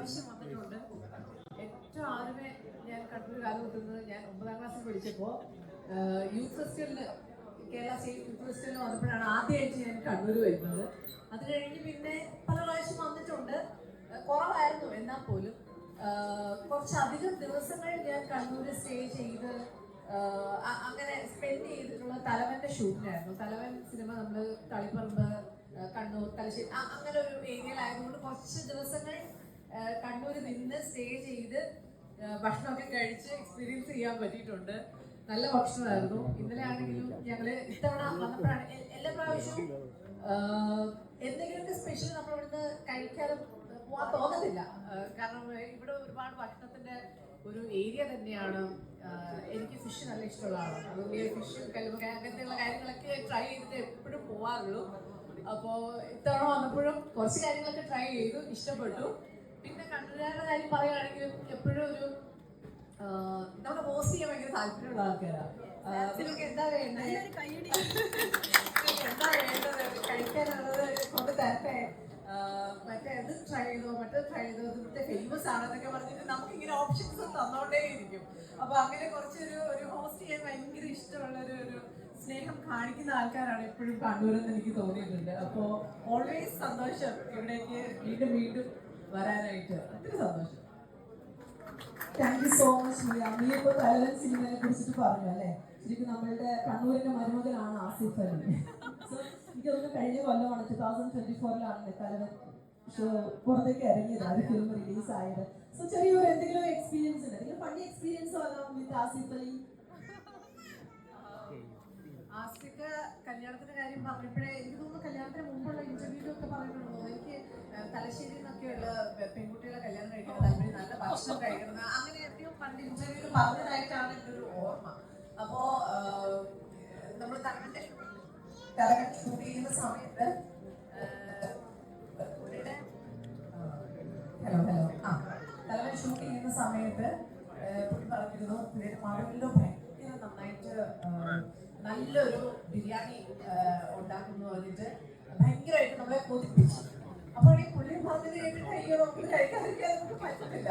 പ്രാവശ്യം വന്നിട്ടുണ്ട്. ഏറ്റവും ആദ്യമേ ഞാൻ കണ്ണൂർ കിട്ടുന്നത് ഞാൻ ഒമ്പതാം ക്ലാസ്സിൽ പഠിച്ചപ്പോൾ യൂത്ത് ഫെസ്റ്റിവലിന് കേരള സ്റ്റേറ്റ് യൂത്ത് ഫെസ്റ്റിവലിന് വന്നപ്പോഴാണ് ആദ്യമായിട്ട് ഞാൻ കണ്ണൂർ വരുന്നത്. അത് കഴിഞ്ഞ് പിന്നെ പല പ്രാവശ്യം വന്നിട്ടുണ്ട്. കുറവായിരുന്നു എന്നാൽ പോലും. കുറച്ചധികം ദിവസങ്ങൾ ഞാൻ കണ്ണൂർ സ്റ്റേ ചെയ്ത് അങ്ങനെ സ്പെൻഡ് ചെയ്തിട്ടുള്ള തലവന്റെ ഷൂട്ടിനായിരുന്നു. തലവൻ സിനിമ നമ്മൾ തളിപ്പറമ്പ് കണ്ണൂർ തലശ്ശേരി അങ്ങനെ ഒരു ഏരിയയിലായതുകൊണ്ട് കുറച്ച് ദിവസങ്ങൾ കണ്ണൂർ നിന്ന് സ്റ്റേ ചെയ്ത് ഭക്ഷണമൊക്കെ കഴിച്ച് എക്സ്പീരിയൻസ് ചെയ്യാൻ പറ്റിയിട്ടുണ്ട്. നല്ല ഭക്ഷണമായിരുന്നു. ഇന്നലെ ആണെങ്കിലും ഞങ്ങൾ ഇത്തവണ വന്നപ്പോഴാണ് എല്ലാ പ്രാവശ്യവും എന്തെങ്കിലുമൊക്കെ സ്പെഷ്യൽ നമ്മൾ ഇവിടുന്ന് കഴിക്കാതെ പോവാൻ തോന്നത്തില്ല. കാരണം ഇവിടെ ഒരുപാട് ഭക്ഷണത്തിന്റെ ഒരു ഏരിയ തന്നെയാണ്. എനിക്ക് ഫിഷ് നല്ല ഇഷ്ടമുള്ളതാണ് അതുകൊണ്ട് ഫിഷ് കല്ലുമൊക്കെ അങ്ങനത്തെയുള്ള കാര്യങ്ങളൊക്കെ ട്രൈ ചെയ്തിട്ട് എപ്പോഴും പോവാറുള്ളൂ. അപ്പോൾ ഇത്തവണ വന്നപ്പോഴും കുറച്ച് കാര്യങ്ങളൊക്കെ ട്രൈ ചെയ്തു ഇഷ്ടപ്പെട്ടു. പിന്നെ കണ്ണൂരുകാരുടെ കാര്യം പറയുകയാണെങ്കിൽ എപ്പോഴും ഒരു നമ്മുടെ പോസ്റ്റ് ചെയ്യാൻ ഭയങ്കര താല്പര്യമുള്ള ആൾക്കാരാണ് നിങ്ങൾക്ക് എന്താ വേണ്ടത്? എന്താ വേണ്ടത്? കഴിക്കാനുള്ളത് കൊണ്ട് തരട്ടെ. മറ്റേ അത് ട്രൈ ചെയ്തോ മറ്റേ ട്രൈ ചെയ്തോ മറ്റേ ഫേമസ് ആണെന്നൊക്കെ പറഞ്ഞിട്ട് നമുക്ക് ഇങ്ങനെ ഓപ്ഷൻസ് തന്നോണ്ടേ ഇരിക്കും അപ്പൊ അങ്ങനെ കുറച്ചൊരു ഒരു ഹോസ്റ്റ് ചെയ്യാൻ ഭയങ്കര ഇഷ്ടമുള്ള ഒരു ഒരു സ്നേഹം കാണിക്കുന്ന ആൾക്കാരാണ് എപ്പോഴും കണ്ണൂരെന്ന് എനിക്ക് തോന്നിയിട്ടുണ്ട്. അപ്പോ ഓൾവേസ് സന്തോഷം. ഇവിടേക്ക് വീണ്ടും വീണ്ടും വരാനായിട്ട് ഒത്തിരി സന്തോഷം. Thank you so much Mia നീ ഇപ്പോൾ തലവൻ സിനിമയെ കുറിച്ചിട്ട് പറഞ്ഞു അല്ലേ? ശരിക്കും നമ്മളുടെ കണ്ണൂരിന്റെ മരുമകനാണ് ആസിഫ് അലി. എനിക്ക് തോന്നുന്നു കഴിഞ്ഞ കൊല്ലമാണ് ടു തൗസൻഡ് ട്വന്റി ഫോറിലാണ് തലവൻ പുറത്തേക്ക് ഇറങ്ങിയത് ആ ഒരു ഫിലിം റിലീസ് ആയത്. സോ ചെറിയൊരു എന്തെങ്കിലും എക്സ്പീരിയൻസ് ഉണ്ട്. എന്തെങ്കിലും ഫണ്ണി എക്സ്പീരിയൻസ് വരാം വിത്ത് ആസിഫ് അലി? ആസിഫ് കല്യാണത്തിന്റെ കാര്യം പറഞ്ഞപ്പോഴേ എനിക്ക് തോന്നുന്നു കല്യാണത്തിന് മുമ്പുള്ള ഇന്റർവ്യൂലൊക്കെ പറഞ്ഞിട്ടുണ്ടോ എനിക്ക് കല്യാണം നല്ല അങ്ങനെ ഒരു നമ്മൾ ചെയ്യുന്ന സമയത്ത് ഹലോ ഹലോ. ആ ചെയ്യുന്ന സമയത്ത് നല്ലൊരു ബിരിയാണി ഉണ്ടാക്കുന്നു പറഞ്ഞിട്ട് ഭയങ്കരമായിട്ട് നമ്മളെ കൊതിപ്പിച്ചു. പുള്ളി പറഞ്ഞത് അയ്യോ നമുക്ക് കഴിക്കാതിരിക്കാൻ നമുക്ക് പറ്റത്തില്ല.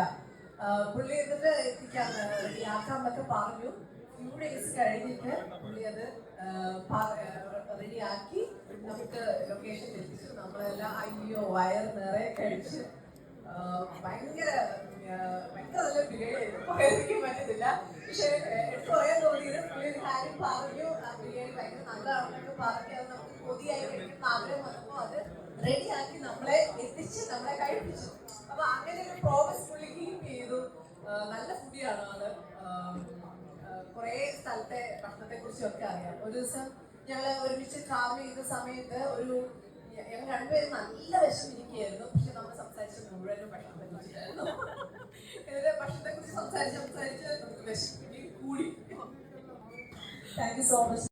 പുള്ളി എന്നിട്ട് എത്തിക്കാന്ന് റെഡിയാക്കാന്നൊക്കെ പറഞ്ഞു. ഫ്യൂ ഡേയ്സ് കഴിഞ്ഞിട്ട് പുള്ളി അത് റെഡിയാക്കി നമുക്ക് ലൊക്കേഷൻ എത്തിച്ചു നമ്മളെല്ലാം അയ്യോ വയർ നിറയെ കഴിച്ച്. ഭയങ്കര ഭയങ്കര നല്ല ബിരിയാണി പറയാതിരിക്കാൻ പറ്റത്തില്ല. പക്ഷെ എടുത്തു പറയാൻ തോന്നിയത് പുള്ളി കാര്യം പറഞ്ഞു. ആ ബിരിയാണി ഭയങ്കര നല്ലതാണെന്നൊക്കെ പറഞ്ഞു. അത് നമുക്ക് കൊതിയായി ആഗ്രഹം വന്നപ്പോൾ അത് റെഡിയാക്കി നമ്മളെ എത്തിച്ച് നമ്മളെ കഴിപ്പിച്ചു അപ്പൊ അങ്ങനെ ഒരു പ്രോമിസ് പുള്ളി കീപ്പ് ചെയ്തു. നല്ല ഫുഡിയാണ് ആൾ കുറേ സ്ഥലത്തെ ഭക്ഷണത്തെ കുറിച്ചൊക്കെ അറിയാം. ഒരു ദിവസം ഞങ്ങൾ ഒരുമിച്ച് ട്രാവൽ ചെയ്ത സമയത്ത് ഒരു ഞങ്ങൾ രണ്ടുപേരും നല്ല വിഷമിരിക്കുകയായിരുന്നു. പക്ഷെ നമ്മൾ സംസാരിച്ച മുഴുവനും ഭക്ഷണത്തെ കുറിച്ചായിരുന്നു. ഭക്ഷണത്തെ കുറിച്ച് സംസാരിച്ച് സംസാരിച്ച് വിശപ്പിന് കൂടി. Thank you so much